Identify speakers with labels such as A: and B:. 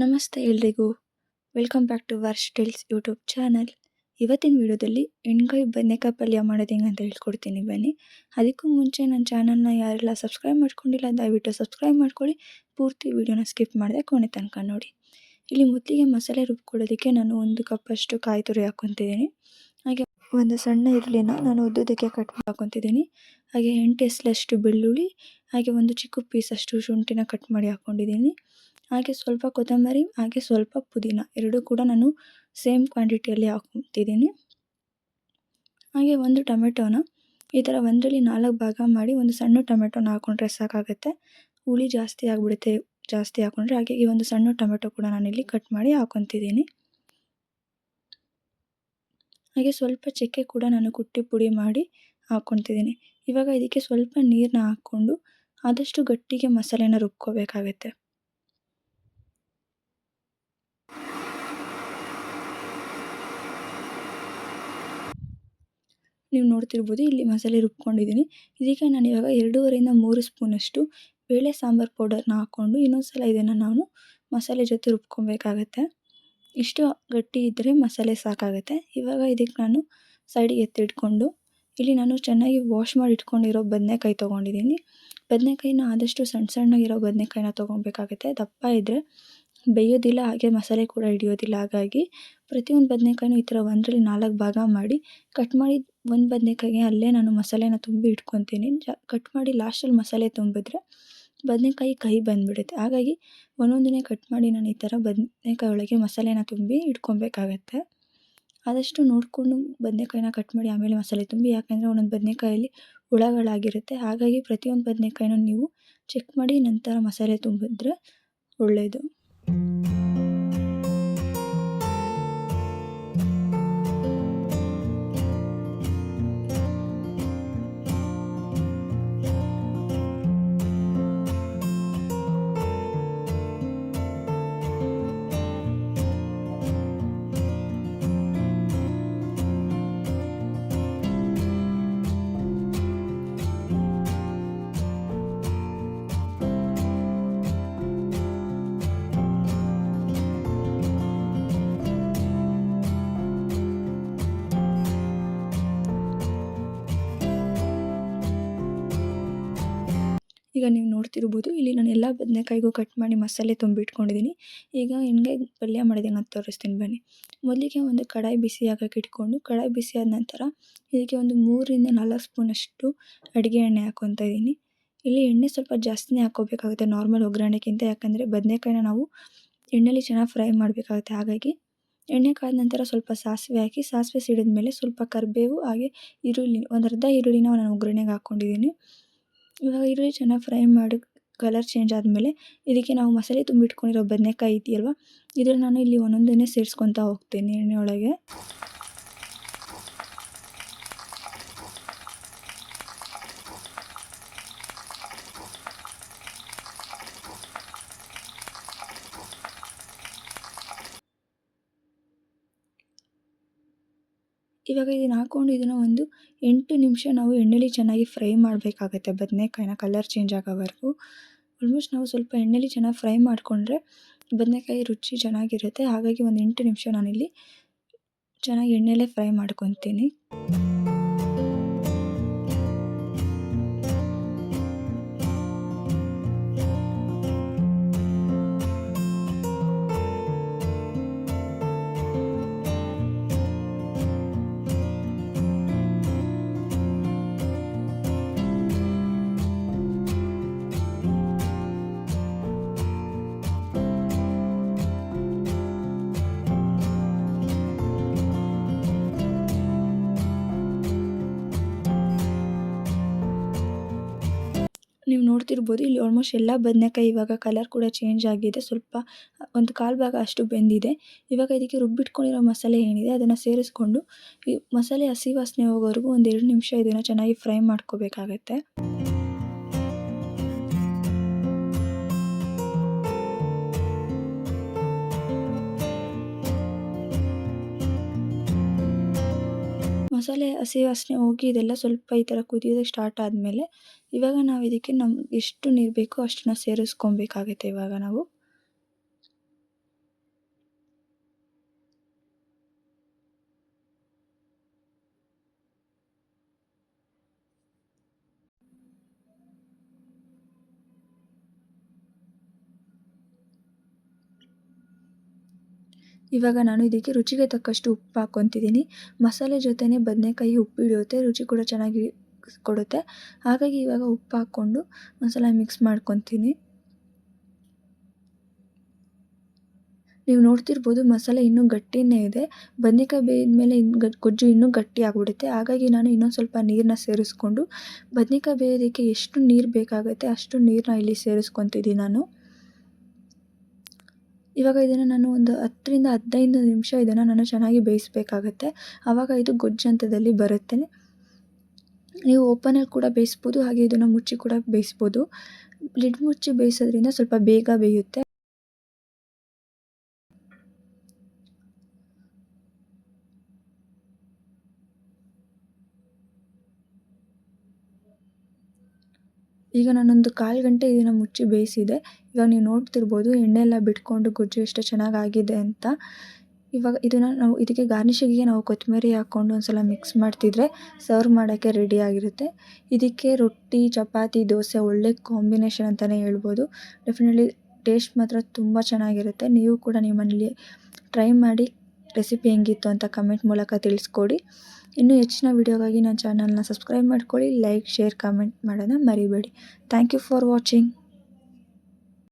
A: ನಮಸ್ತೆ ಎಲ್ರಿಗೂ. Welcome back to Varsh tales YouTube channel. ಇವತ್ತಿನ ವಿಡಿಯೋದಲ್ಲಿ ಹೆಣ್ಗಾಯಿ ಬದನೆಕಾಯಿ ಪಲ್ಯ ಮಾಡೋದು ಹೆಂಗೆ ಅಂತ ಹೇಳ್ಕೊಡ್ತೀನಿ ಬನ್ನಿ. ಅದಕ್ಕೂ ಮುಂಚೆ ನನ್ನ ಚಾನಲ್ನ ಯಾರೆಲ್ಲ ಸಬ್ಸ್ಕ್ರೈಬ್ ಮಾಡ್ಕೊಂಡಿಲ್ಲ, ದಯವಿಟ್ಟು ಸಬ್ಸ್ಕ್ರೈಬ್ ಮಾಡ್ಕೊಳ್ಳಿ. ಪೂರ್ತಿ ವಿಡಿಯೋನ ಸ್ಕಿಪ್ ಮಾಡಿದೆ ಕೊನೆ ತನಕ ನೋಡಿ. ಇಲ್ಲಿ ಮೊದಲಿಗೆ ಮಸಾಲೆ ರುಬ್ಕೊಳ್ಳೋದಕ್ಕೆ ನಾನು ಒಂದು ಕಪ್ಪಷ್ಟು ಕಾಯಿ ತುರಿ ಹಾಕ್ಕೊತಿದ್ದೀನಿ. ಹಾಗೆ ಒಂದು ಸಣ್ಣ ಈರುಳ್ಳಿನ ನಾನು ಉದ್ದುದಕ್ಕೆ ಕಟ್ ಮಾಡ್ಕೊತಿದ್ದೀನಿ ಹಾಗೆ ಎಂಟು ಎಸ್ಲಷ್ಟು ಬೆಳ್ಳುಳ್ಳಿ, ಹಾಗೆ ಒಂದು ಚಿಕ್ಕ ಪೀಸಷ್ಟು ಶುಂಠಿನ ಕಟ್ ಮಾಡಿ ಹಾಕ್ಕೊಂಡಿದ್ದೀನಿ ಹಾಗೆ ಸ್ವಲ್ಪ ಕೊತ್ತಂಬರಿ, ಹಾಗೆ ಸ್ವಲ್ಪ ಪುದೀನ ಎರಡೂ ಕೂಡ ನಾನು ಸೇಮ್ ಕ್ವಾಂಟಿಟಿಯಲ್ಲಿ ಹಾಕೊತಿದ್ದೀನಿ. ಹಾಗೆ ಒಂದು ಟೊಮೆಟೊನ ಈ ಥರ ಒಂದರಲ್ಲಿ ನಾಲ್ಕು ಭಾಗ ಮಾಡಿ ಒಂದು ಸಣ್ಣ ಟೊಮೆಟೊನ ಹಾಕ್ಕೊಂಡ್ರೆ ಸಾಕಾಗುತ್ತೆ. ಹುಳಿ ಜಾಸ್ತಿ ಆಗಿಬಿಡುತ್ತೆ ಜಾಸ್ತಿ ಹಾಕ್ಕೊಂಡ್ರೆ ಹಾಗೆ ಈ ಒಂದು ಸಣ್ಣ ಟೊಮೆಟೊ ಕೂಡ ನಾನಿಲ್ಲಿ ಕಟ್ ಮಾಡಿ ಹಾಕ್ಕೊತಿದ್ದೀನಿ ಹಾಗೆ ಸ್ವಲ್ಪ ಚಕ್ಕೆ ಕೂಡ ನಾನು ಕುಟ್ಟಿ ಪುಡಿ ಮಾಡಿ ಹಾಕ್ಕೊತಿದ್ದೀನಿ. ಇವಾಗ ಇದಕ್ಕೆ ಸ್ವಲ್ಪ ನೀರನ್ನ ಹಾಕ್ಕೊಂಡು ಆದಷ್ಟು ಗಟ್ಟಿಗೆ ಮಸಾಲೆನ ರುಬ್ಕೋಬೇಕಾಗತ್ತೆ. ನೀವು ನೋಡ್ತಿರ್ಬೋದು ಇಲ್ಲಿ ಮಸಾಲೆ ರುಬ್ಕೊಂಡಿದ್ದೀನಿ. ಇದಕ್ಕೆ ನಾನು ಇವಾಗ ಎರಡೂವರೆಯಿಂದ ಮೂರು ಸ್ಪೂನಷ್ಟು ಬೇಳೆ ಸಾಂಬಾರು ಪೌಡರ್ನ ಹಾಕ್ಕೊಂಡು ಇನ್ನೊಂದು ಸಲ ಇದನ್ನು ನಾನು ಮಸಾಲೆ ಜೊತೆ ರುಬ್ಕೊಬೇಕಾಗತ್ತೆ. ಇಷ್ಟು ಗಟ್ಟಿ ಇದ್ದರೆ ಮಸಾಲೆ ಸಾಕಾಗುತ್ತೆ. ಇವಾಗ ಇದಕ್ಕೆ ನಾನು ಸೈಡಿಗೆ ಎತ್ತಿಟ್ಕೊಂಡು, ಇಲ್ಲಿ ನಾನು ಚೆನ್ನಾಗಿ ವಾಶ್ ಮಾಡಿ ಇಟ್ಕೊಂಡಿರೋ ಬದನೆಕಾಯಿ ತೊಗೊಂಡಿದ್ದೀನಿ. ಬದನೆಕಾಯಿನ ಆದಷ್ಟು ಸಣ್ಣ ಸಣ್ಣಗಿರೋ ಬದನೆಕಾಯಿನ ತೊಗೊಬೇಕಾಗುತ್ತೆ. ದಪ್ಪ ಇದ್ದರೆ ಬೇಯೋದಿಲ್ಲ, ಹಾಗೆ ಮಸಾಲೆ ಕೂಡ ಹಿಡಿಯೋದಿಲ್ಲ. ಹಾಗಾಗಿ ಪ್ರತಿಯೊಂದು ಬದನೆಕಾಯಿನೂ ಈ ಥರ ಒಂದರಲ್ಲಿ ನಾಲ್ಕು ಭಾಗ ಮಾಡಿ ಕಟ್ ಮಾಡಿ ಒಂದು ಬದನೆಕಾಯಿಗೆ ಅಲ್ಲೇ ನಾನು ಮಸಾಲೆನ ತುಂಬಿ ಇಟ್ಕೊತೀನಿ. ಕಟ್ ಮಾಡಿ ಲಾಸ್ಟಲ್ಲಿ ಮಸಾಲೆ ತುಂಬಿದ್ರೆ ಬದನೆಕಾಯಿ ಕಹಿ ಬಂದುಬಿಡುತ್ತೆ. ಹಾಗಾಗಿ ಒಂದೊಂದನ್ನೇ ಕಟ್ ಮಾಡಿ ನಾನು ಈ ಥರ ಬದನೇಕಾಯಿ ಒಳಗೆ ಮಸಾಲೆನ ತುಂಬಿ ಇಟ್ಕೊಬೇಕಾಗತ್ತೆ. ಆದಷ್ಟು ನೋಡಿಕೊಂಡು ಬದನೆಕಾಯಿನ ಕಟ್ ಮಾಡಿ ಆಮೇಲೆ ಮಸಾಲೆ ತುಂಬಿ, ಯಾಕೆಂದರೆ ಒಂದೊಂದು ಬದನೆಕಾಯಲ್ಲಿ ಹುಳಗಳಾಗಿರುತ್ತೆ. ಹಾಗಾಗಿ ಪ್ರತಿಯೊಂದು ಬದನೇಕಾಯಿನ ನೀವು ಚೆಕ್ ಮಾಡಿ ನಂತರ ಮಸಾಲೆ ತುಂಬಿದ್ರೆ ಒಳ್ಳೆಯದು ಈಗ ನೀವು ನೋಡ್ತಿರ್ಬೋದು, ಇಲ್ಲಿ ನಾನು ಎಲ್ಲ ಬದನೆಕಾಯಿಗೂ ಕಟ್ ಮಾಡಿ ಮಸಾಲೆ ತುಂಬಿಟ್ಕೊಂಡಿದ್ದೀನಿ ಈಗ ಹೆಂಗೆ ಪಲ್ಯ ಮಾಡಿದೆ ಅಂತ ತೋರಿಸ್ತೀನಿ ಬನ್ನಿ. ಮೊದಲಿಗೆ ಒಂದು ಕಡಾಯಿ ಬಿಸಿ ಆಗಕ್ಕೆ ಇಟ್ಕೊಂಡು, ಕಡಾಯಿ ಬಿಸಿ ಆದ ನಂತರ ಇದಕ್ಕೆ ಒಂದು ಮೂರರಿಂದ ನಾಲ್ಕು ಸ್ಪೂನಷ್ಟು ಅಡುಗೆ ಎಣ್ಣೆ ಹಾಕ್ಕೊತಾ ಇದ್ದೀನಿ ಇಲ್ಲಿ ಎಣ್ಣೆ ಸ್ವಲ್ಪ ಜಾಸ್ತಿನೇ ಹಾಕ್ಕೋಬೇಕಾಗುತ್ತೆ ನಾರ್ಮಲ್ ಒಗ್ಗರಣೆಗಿಂತ. ಯಾಕಂದರೆ ಬದನೆಕಾಯಿನ ನಾವು ಎಣ್ಣೆಲಿ ಚೆನ್ನಾಗಿ ಫ್ರೈ ಮಾಡಬೇಕಾಗುತ್ತೆ. ಹಾಗಾಗಿ ಎಣ್ಣೆ ಕಾದ ನಂತರ ಸ್ವಲ್ಪ ಸಾಸಿವೆ ಹಾಕಿ, ಸಾಸಿವೆ ಸಿಡಿದ ಮೇಲೆ ಸ್ವಲ್ಪ ಕರಿಬೇವು, ಹಾಗೆ ಈರುಳ್ಳಿ, ಒಂದು ಅರ್ಧ ಈರುಳ್ಳಿನ ನಾನು ಒಗ್ಗರಣೆಗೆ ಹಾಕ್ಕೊಂಡಿದ್ದೀನಿ ಇವಾಗ ಈರುಳ್ಳಿ ಚೆನ್ನಾಗಿ ಫ್ರೈ ಮಾಡಿ ಕಲರ್ ಚೇಂಜ್ ಆದಮೇಲೆ ಇದಕ್ಕೆ ನಾವು ಮಸಾಲೆ ತುಂಬಿಟ್ಕೊಂಡಿರೋ ಬದನೆಕಾಯಿ ಇದೆಯಲ್ವ? ಇದನ್ನು ನಾನು ಇಲ್ಲಿ ಒಂದೊಂದನ್ನೇ ಸೇರಿಸ್ಕೊತಾ ಹೋಗ್ತೀನಿ ಎಣ್ಣೆ ಒಳಗೆ ಇವಾಗ ಇದನ್ನ ಹಾಕ್ಕೊಂಡು ಇದನ್ನು ಒಂದು ಎಂಟು ನಿಮಿಷ ನಾವು ಎಣ್ಣೆಲಿ ಚೆನ್ನಾಗಿ ಫ್ರೈ ಮಾಡಬೇಕಾಗತ್ತೆ. ಬದನೆಕಾಯಿನ ಕಲರ್ ಚೇಂಜ್ ಆಗೋವರೆಗೂ. ಆಲ್ಮೋಸ್ಟ್ ನಾವು ಸ್ವಲ್ಪ ಎಣ್ಣೆಲಿ ಚೆನ್ನಾಗಿ ಫ್ರೈ ಮಾಡಿಕೊಂಡ್ರೆ ಬದನೆಕಾಯಿ ರುಚಿ ಚೆನ್ನಾಗಿರುತ್ತೆ. ಹಾಗಾಗಿ ಒಂದು ಎಂಟು ನಿಮಿಷ ನಾನಿಲ್ಲಿ ಚೆನ್ನಾಗಿ ಎಣ್ಣೆಲೇ ಫ್ರೈ ಮಾಡ್ಕೊತೀನಿ. ನೀವು ನೋಡ್ತಿರ್ಬೋದು, ಇಲ್ಲಿ ಆಲ್ಮೋಸ್ಟ್ ಎಲ್ಲ ಬದನೆಕಾಯಿ ಇವಾಗ ಕಲರ್ ಕೂಡ ಚೇಂಜ್ ಆಗಿದೆ. ಸ್ವಲ್ಪ, ಒಂದು ಕಾಲು ಭಾಗ ಅಷ್ಟು ಬೆಂದಿದೆ. ಇವಾಗ ಇದಕ್ಕೆ ರುಬ್ಬಿಟ್ಕೊಂಡಿರೋ ಮಸಾಲೆ ಏನಿದೆ, ಅದನ್ನು ಸೇರಿಸ್ಕೊಂಡು ಈ ಮಸಾಲೆ ಹಸಿ ವಾಸನೆ ಹೋಗೋವರೆಗೂ ಒಂದು ಎರಡು ನಿಮಿಷ ಇದನ್ನು ಚೆನ್ನಾಗಿ ಫ್ರೈ ಮಾಡ್ಕೋಬೇಕಾಗತ್ತೆ. ಮಸಾಲೆ ಹಸಿ ವಾಸನೆ ಹೋಗಿ ಇದೆಲ್ಲ ಸ್ವಲ್ಪ ಈ ಥರ ಕುದಿಯೋದಕ್ಕೆ ಸ್ಟಾರ್ಟ್ ಆದಮೇಲೆ ಇವಾಗ ನಾವು ಇದಕ್ಕೆ ನಮ್ಗೆ ಎಷ್ಟು ನೀರು ಬೇಕೋ ಅಷ್ಟನ್ನು ಸೇರಿಸ್ಕೊಳ್ಬೇಕಾಗತ್ತೆ ಇವಾಗ ನಾವು. ಇವಾಗ ನಾನು ಇದಕ್ಕೆ ರುಚಿಗೆ ತಕ್ಕಷ್ಟು ಉಪ್ಪು ಹಾಕ್ಕೊತಿದ್ದೀನಿ. ಮಸಾಲೆ ಜೊತೆನೇ ಬದನೆಕಾಯಿ ಉಪ್ಪು ಹಿಡಿಯುತ್ತೆ, ರುಚಿ ಕೂಡ ಚೆನ್ನಾಗಿ ಕೊಡುತ್ತೆ. ಹಾಗಾಗಿ ಇವಾಗ ಉಪ್ಪು ಹಾಕ್ಕೊಂಡು ಒಂದ್ಸಲ ಮಿಕ್ಸ್ ಮಾಡ್ಕೊತೀನಿ. ನೀವು ನೋಡ್ತಿರ್ಬೋದು ಮಸಾಲೆ ಇನ್ನೂ ಗಟ್ಟಿನೇ ಇದೆ. ಬದನೇಕಾಯಿ ಬೇಯಿದ್ಮೇಲೆ ಇನ್ನು ಗಟ್ ಗೊಜ್ಜು ಇನ್ನೂ ಗಟ್ಟಿ ಆಗಿಬಿಡುತ್ತೆ. ಹಾಗಾಗಿ ನಾನು ಇನ್ನೊಂದು ಸ್ವಲ್ಪ ನೀರನ್ನ ಸೇರಿಸ್ಕೊಂಡು, ಬದನೇಕಾಯಿ ಬೇಯೋದಕ್ಕೆ ಎಷ್ಟು ನೀರು ಬೇಕಾಗುತ್ತೆ ಅಷ್ಟು ನೀರನ್ನ ಇಲ್ಲಿ ಸೇರಿಸ್ಕೊತಿದ್ದೀನಿ ನಾನು. ಇವಾಗ ಇದನ್ನು ನಾನು ಒಂದು ಹತ್ತರಿಂದ ಹದಿನೈದು ನಿಮಿಷ ಇದನ್ನು ನಾನು ಚೆನ್ನಾಗಿ ಬೇಯಿಸಬೇಕಾಗತ್ತೆ. ಆವಾಗ ಇದು ಗೊಜ್ಜು ಹಂತದಲ್ಲಿ ಬರುತ್ತೆ. ನೀವು ಓಪನಲ್ಲಿ ಕೂಡ ಬೇಯಿಸ್ಬೋದು, ಹಾಗೆ ಇದನ್ನು ಮುಚ್ಚಿ ಕೂಡ ಬೇಯಿಸ್ಬೋದು. ಲಿಡ್ ಮುಚ್ಚಿ ಬೇಯಿಸೋದ್ರಿಂದ ಸ್ವಲ್ಪ ಬೇಗ ಬೇಯುತ್ತೆ. ಈಗ ನಾನೊಂದು ಕಾಲು ಗಂಟೆ ಇದನ್ನು ಮುಚ್ಚಿ ಬೇಯಿಸಿದೆ. ಇವಾಗ ನೀವು ನೋಡ್ತಿರ್ಬೋದು ಎಣ್ಣೆ ಎಲ್ಲ ಬಿಟ್ಕೊಂಡು ಗೊಜ್ಜು ಎಷ್ಟು ಚೆನ್ನಾಗಾಗಿದೆ ಅಂತ. ಇವಾಗ ಇದನ್ನು ನಾವು ಇದಕ್ಕೆ ಗಾರ್ನಿಷಿಗೆ ನಾವು ಕೊತ್ತಂಬರಿ ಹಾಕ್ಕೊಂಡು ಒಂದು ಸಲ ಮಿಕ್ಸ್ ಮಾಡ್ತಿದ್ರೆ ಸರ್ವ್ ಮಾಡೋಕ್ಕೆ ರೆಡಿ ಆಗಿರುತ್ತೆ. ಇದಕ್ಕೆ ರೊಟ್ಟಿ, ಚಪಾತಿ, ದೋಸೆ ಒಳ್ಳೆ ಕಾಂಬಿನೇಷನ್ ಅಂತಲೇ ಹೇಳ್ಬೋದು. ಡೆಫಿನೆಟ್ಲಿ ಟೇಸ್ಟ್ ಮಾತ್ರ ತುಂಬ ಚೆನ್ನಾಗಿರುತ್ತೆ. ನೀವು ಕೂಡ ನಿಮ್ಮಲ್ಲಿ ಟ್ರೈ ಮಾಡಿ ರೆಸಿಪಿ ಹೆಂಗಿತ್ತು ಅಂತ ಕಮೆಂಟ್ ಮೂಲಕ ತಿಳಿಸ್ಕೊಡಿ. ಇನ್ನೂ ಹೆಚ್ಚಿನ ವೀಡಿಯೋಗಾಗಿ ನನ್ನ ಚಾನಲ್ನ ಸಬ್ಸ್ಕ್ರೈಬ್ ಮಾಡ್ಕೊಳ್ಳಿ, ಲೈಕ್, ಶೇರ್, ಕಾಮೆಂಟ್ ಮಾಡೋದನ್ನ ಮರಿಬೇಡಿ. Thank you for watching.